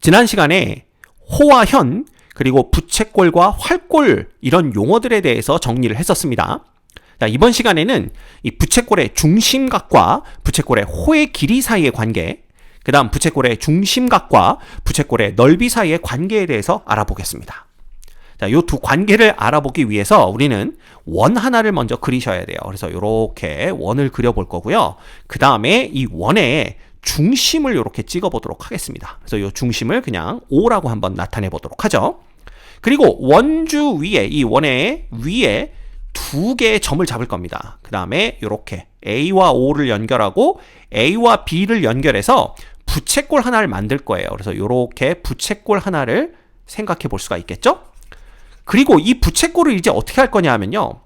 지난 시간에 호와 현, 그리고 부채꼴과 활꼴 이런 용어들에 대해서 정리를 했었습니다. 자, 이번 시간에는 이 부채꼴의 중심각과 부채꼴의 호의 길이 사이의 관계, 그 다음 부채꼴의 중심각과 부채꼴의 넓이 사이의 관계에 대해서 알아보겠습니다. 자, 요 두 관계를 알아보기 위해서 우리는 원 하나를 먼저 그리셔야 돼요. 그래서 이렇게 원을 그려볼 거고요. 그 다음에 이 원에 중심을 이렇게 찍어 보도록 하겠습니다. 그래서 이 중심을 그냥 O라고 한번 나타내 보도록 하죠. 그리고 원주 위에 이 원의 위에 두 개의 점을 잡을 겁니다. 그 다음에 이렇게 A와 O를 연결하고 A와 B를 연결해서 부채꼴 하나를 만들 거예요. 그래서 이렇게 부채꼴 하나를 생각해 볼 수가 있겠죠? 그리고 이 부채꼴을 이제 어떻게 할 거냐 하면요.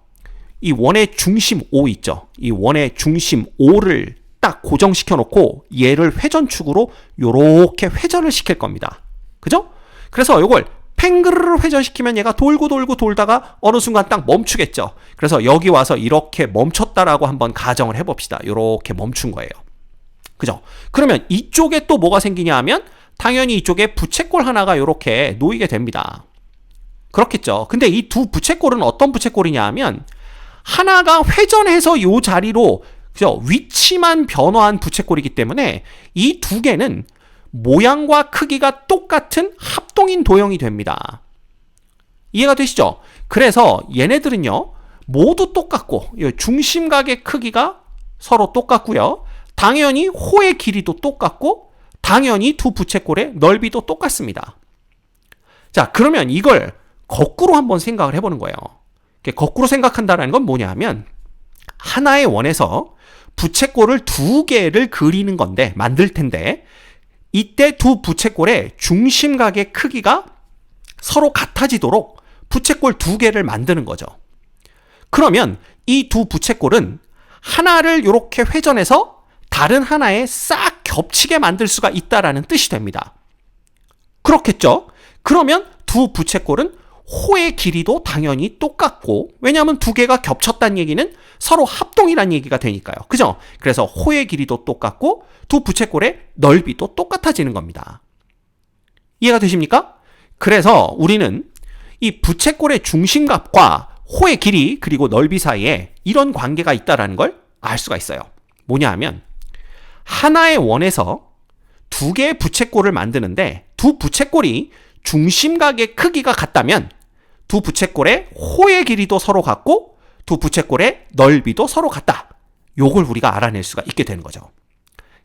이 원의 중심 O 있죠. 이 원의 중심 O를 딱 고정시켜 놓고 얘를 회전축으로 요렇게 회전을 시킬 겁니다. 그죠? 그래서 이걸 팽그르르 회전시키면 얘가 돌고 돌고 돌다가 어느 순간 딱 멈추겠죠. 그래서 여기 와서 이렇게 멈췄다라고 한번 가정을 해봅시다. 이렇게 멈춘 거예요. 그죠? 그러면 이쪽에 또 뭐가 생기냐 하면 당연히 이쪽에 부채꼴 하나가 이렇게 놓이게 됩니다. 그렇겠죠. 근데 이 두 부채꼴은 어떤 부채꼴이냐 하면 하나가 회전해서 이 자리로 그죠? 위치만 변화한 부채꼴이기 때문에 이 두 개는 모양과 크기가 똑같은 합동인 도형이 됩니다. 이해가 되시죠? 그래서 얘네들은요, 모두 똑같고, 중심각의 크기가 서로 똑같고요. 당연히 호의 길이도 똑같고, 당연히 두 부채꼴의 넓이도 똑같습니다. 자, 그러면 이걸 거꾸로 한번 생각을 해보는 거예요. 거꾸로 생각한다는 건 뭐냐 하면, 하나의 원에서 부채꼴을 두 개를 그리는 건데, 만들 텐데, 이때 두 부채꼴의 중심각의 크기가 서로 같아지도록 부채꼴 두 개를 만드는 거죠. 그러면 이 두 부채꼴은 하나를 이렇게 회전해서 다른 하나에 싹 겹치게 만들 수가 있다라는 뜻이 됩니다. 그렇겠죠? 그러면 두 부채꼴은 호의 길이도 당연히 똑같고 왜냐하면 두 개가 겹쳤다는 얘기는 서로 합동이란 얘기가 되니까요. 그죠? 그래서 호의 길이도 똑같고 두 부채꼴의 넓이도 똑같아지는 겁니다. 이해가 되십니까? 그래서 우리는 이 부채꼴의 중심값과 호의 길이 그리고 넓이 사이에 이런 관계가 있다라는 걸 알 수가 있어요. 뭐냐 하면 하나의 원에서 두 개의 부채꼴을 만드는데 두 부채꼴이 중심각의 크기가 같다면 두 부채꼴의 호의 길이도 서로 같고 두 부채꼴의 넓이도 서로 같다. 요걸 우리가 알아낼 수가 있게 되는 거죠.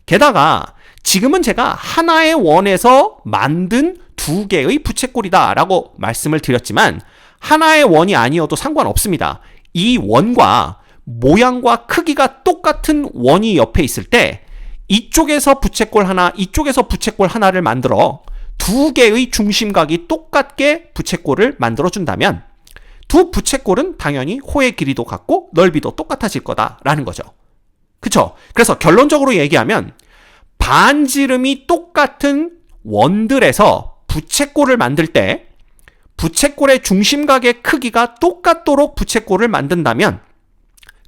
게다가 지금은 제가 하나의 원에서 만든 두 개의 부채꼴이다라고 말씀을 드렸지만 하나의 원이 아니어도 상관없습니다. 이 원과 모양과 크기가 똑같은 원이 옆에 있을 때 이쪽에서 부채꼴 하나, 이쪽에서 부채꼴 하나를 만들어 두 개의 중심각이 똑같게 부채꼴을 만들어 준다면 두 부채꼴은 당연히 호의 길이도 같고 넓이도 똑같아질 거다라는 거죠. 그쵸? 그래서 결론적으로 얘기하면 반지름이 똑같은 원들에서 부채꼴을 만들 때 부채꼴의 중심각의 크기가 똑같도록 부채꼴을 만든다면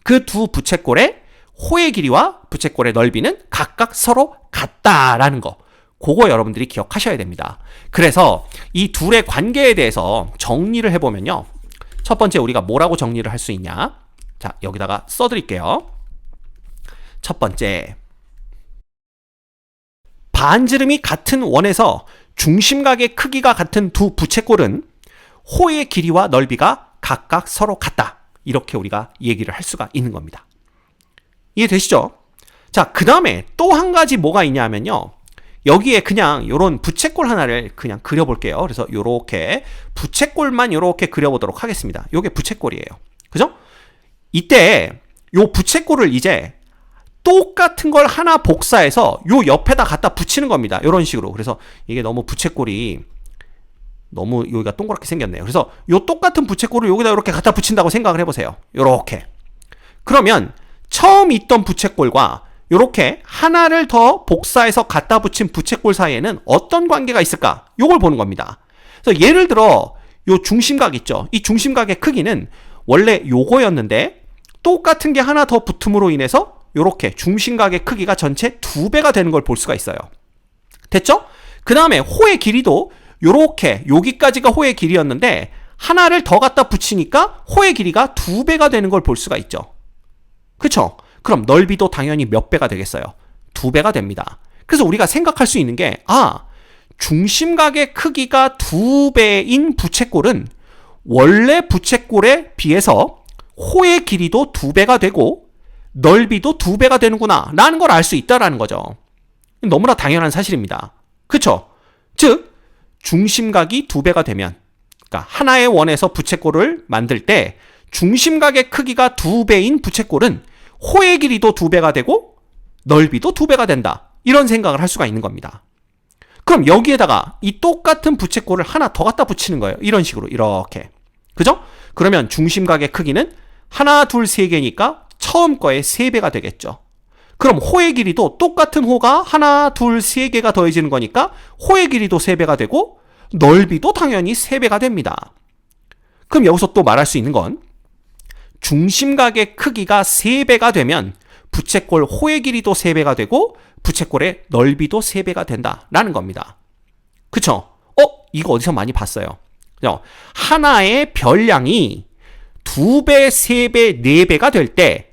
그 두 부채꼴의 호의 길이와 부채꼴의 넓이는 각각 서로 같다라는 거. 그거 여러분들이 기억하셔야 됩니다. 그래서 이 둘의 관계에 대해서 정리를 해보면요. 첫 번째 우리가 뭐라고 정리를 할 수 있냐? 자, 여기다가 써드릴게요. 첫 번째. 반지름이 같은 원에서 중심각의 크기가 같은 두 부채꼴은 호의 길이와 넓이가 각각 서로 같다. 이렇게 우리가 얘기를 할 수가 있는 겁니다. 이해되시죠? 자, 그 다음에 또 한 가지 뭐가 있냐면요. 여기에 그냥 요런 부채꼴 하나를 그냥 그려볼게요. 그래서 요렇게 부채꼴만 요렇게 그려보도록 하겠습니다. 요게 부채꼴이에요. 그죠? 이때 요 부채꼴을 이제 똑같은 걸 하나 복사해서 요 옆에다 갖다 붙이는 겁니다. 요런 식으로. 그래서 이게 너무 부채꼴이 너무 여기가 동그랗게 생겼네요. 그래서 요 똑같은 부채꼴을 여기다 이렇게 갖다 붙인다고 생각을 해보세요. 요렇게. 그러면 처음 있던 부채꼴과 요렇게 하나를 더 복사해서 갖다 붙인 부채꼴 사이에는 어떤 관계가 있을까? 요걸 보는 겁니다. 그래서 예를 들어 요 중심각 있죠. 이 중심각의 크기는 원래 요거였는데 똑같은 게 하나 더 붙음으로 인해서 요렇게 중심각의 크기가 전체 두 배가 되는 걸 볼 수가 있어요. 됐죠? 그 다음에 호의 길이도 요렇게 여기까지가 호의 길이였는데 하나를 더 갖다 붙이니까 호의 길이가 두 배가 되는 걸 볼 수가 있죠. 그쵸? 그럼 넓이도 당연히 몇 배가 되겠어요? 두 배가 됩니다. 그래서 우리가 생각할 수 있는 게, 아, 중심각의 크기가 두 배인 부채꼴은 원래 부채꼴에 비해서 호의 길이도 두 배가 되고 넓이도 두 배가 되는구나 라는 걸 알 수 있다라는 거죠. 너무나 당연한 사실입니다. 그쵸? 즉, 중심각이 두 배가 되면, 그러니까 하나의 원에서 부채꼴을 만들 때 중심각의 크기가 두 배인 부채꼴은 호의 길이도 두 배가 되고 넓이도 두 배가 된다. 이런 생각을 할 수가 있는 겁니다. 그럼 여기에다가 이 똑같은 부채꼴을 하나 더 갖다 붙이는 거예요. 이런 식으로 이렇게. 그죠? 그러면 중심각의 크기는 하나, 둘, 세 개니까 처음 거의 세 배가 되겠죠. 그럼 호의 길이도 똑같은 호가 하나, 둘, 세 개가 더해지는 거니까 호의 길이도 세 배가 되고 넓이도 당연히 세 배가 됩니다. 그럼 여기서 또 말할 수 있는 건 중심각의 크기가 세 배가 되면 부채꼴 호의 길이도 세 배가 되고 부채꼴의 넓이도 세 배가 된다라는 겁니다. 그쵸? 어? 이거 어디서 많이 봤어요. 하나의 별량이 두 배, 세 배, 네 배가 될 때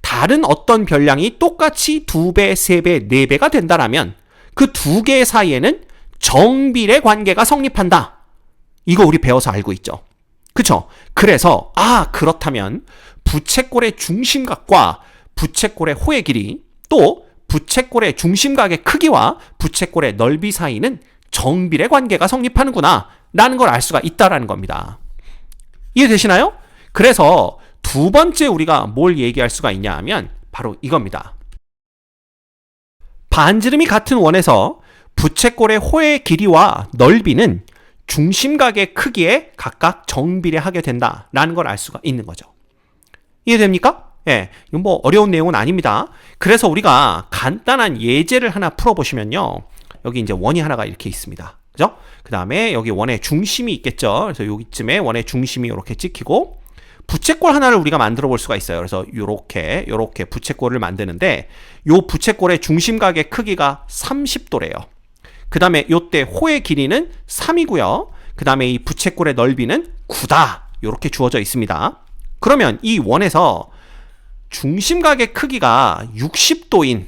다른 어떤 별량이 똑같이 두 배, 세 배, 네 배가 된다라면 그 두 개 사이에는 정비례 관계가 성립한다. 이거 우리 배워서 알고 있죠. 그쵸? 그래서, 아, 그렇다면 부채꼴의 중심각과 부채꼴의 호의 길이 또 부채꼴의 중심각의 크기와 부채꼴의 넓이 사이는 정비례 관계가 성립하는구나. 라는 걸 알 수가 있다라는 겁니다. 이해되시나요? 그래서 두 번째 우리가 뭘 얘기할 수가 있냐 하면 바로 이겁니다. 반지름이 같은 원에서 부채꼴의 호의 길이와 넓이는 중심각의 크기에 각각 정비례 하게 된다라는 걸 알 수가 있는 거죠. 이해됩니까? 예, 이건 뭐 어려운 내용은 아닙니다. 그래서 우리가 간단한 예제를 하나 풀어보시면요. 여기 이제 원이 하나가 이렇게 있습니다. 그죠? 그 다음에 여기 원의 중심이 있겠죠. 그래서 여기쯤에 원의 중심이 이렇게 찍히고 부채꼴 하나를 우리가 만들어 볼 수가 있어요. 그래서 요렇게 요렇게 부채꼴을 만드는데 요 부채꼴의 중심각의 크기가 30도래요. 그 다음에 요때 호의 길이는 3이고요. 그 다음에 이 부채꼴의 넓이는 9다. 요렇게 주어져 있습니다. 그러면 이 원에서 중심각의 크기가 60도인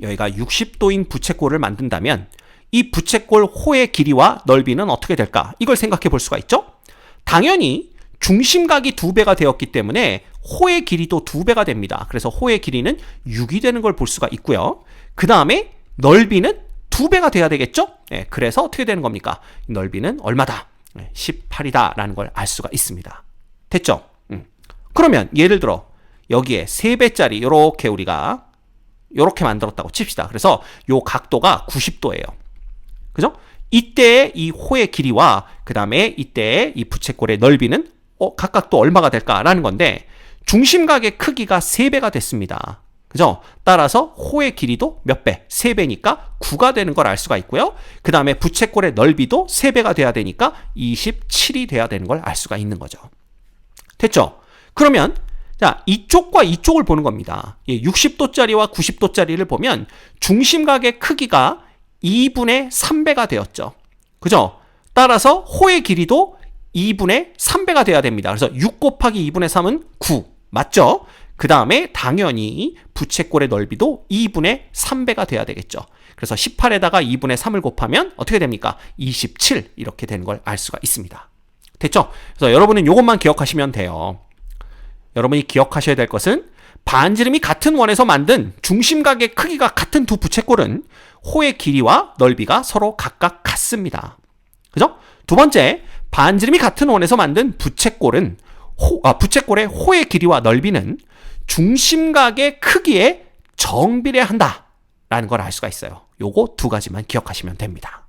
여기가 60도인 부채꼴을 만든다면 이 부채꼴 호의 길이와 넓이는 어떻게 될까? 이걸 생각해 볼 수가 있죠? 당연히 중심각이 두 배가 되었기 때문에 호의 길이도 두 배가 됩니다. 그래서 호의 길이는 6이 되는 걸 볼 수가 있고요. 그 다음에 넓이는 두 배가 돼야 되겠죠? 네, 그래서 어떻게 되는 겁니까? 넓이는 얼마다? 네, 18이다라는 걸 알 수가 있습니다. 됐죠? 음. 그러면 예를 들어 여기에 3배짜리 이렇게 우리가 이렇게 만들었다고 칩시다. 그래서 요 각도가 90도예요. 그죠? 이때의 이 호의 길이와 그 다음에 이때의 이 부채꼴의 넓이는 어, 각각 또 얼마가 될까라는 건데 중심각의 크기가 3배가 됐습니다. 그죠? 따라서 호의 길이도 몇 배? 3배니까 9가 되는 걸 알 수가 있고요. 그 다음에 부채꼴의 넓이도 3배가 돼야 되니까 27이 돼야 되는 걸 알 수가 있는 거죠. 됐죠? 그러면 자, 이쪽과 이쪽을 보는 겁니다. 60도짜리와 90도짜리를 보면 중심각의 크기가 2분의 3배가 되었죠. 그죠? 따라서 호의 길이도 2분의 3배가 돼야 됩니다. 그래서 6 곱하기 2분의 3은 9. 맞죠? 그 다음에 당연히 부채꼴의 넓이도 2분의 3배가 돼야 되겠죠. 그래서 18에다가 2분의 3을 곱하면 어떻게 됩니까? 27 이렇게 되는 걸 알 수가 있습니다. 됐죠? 그래서 여러분은 이것만 기억하시면 돼요. 여러분이 기억하셔야 될 것은 반지름이 같은 원에서 만든 중심각의 크기가 같은 두 부채꼴은 호의 길이와 넓이가 서로 각각 같습니다. 그죠? 두 번째, 반지름이 같은 원에서 만든 부채꼴은 호, 아, 부채꼴의 호의 길이와 넓이는 중심각의 크기에 정비례한다. 라는 걸 알 수가 있어요. 요거 두 가지만 기억하시면 됩니다.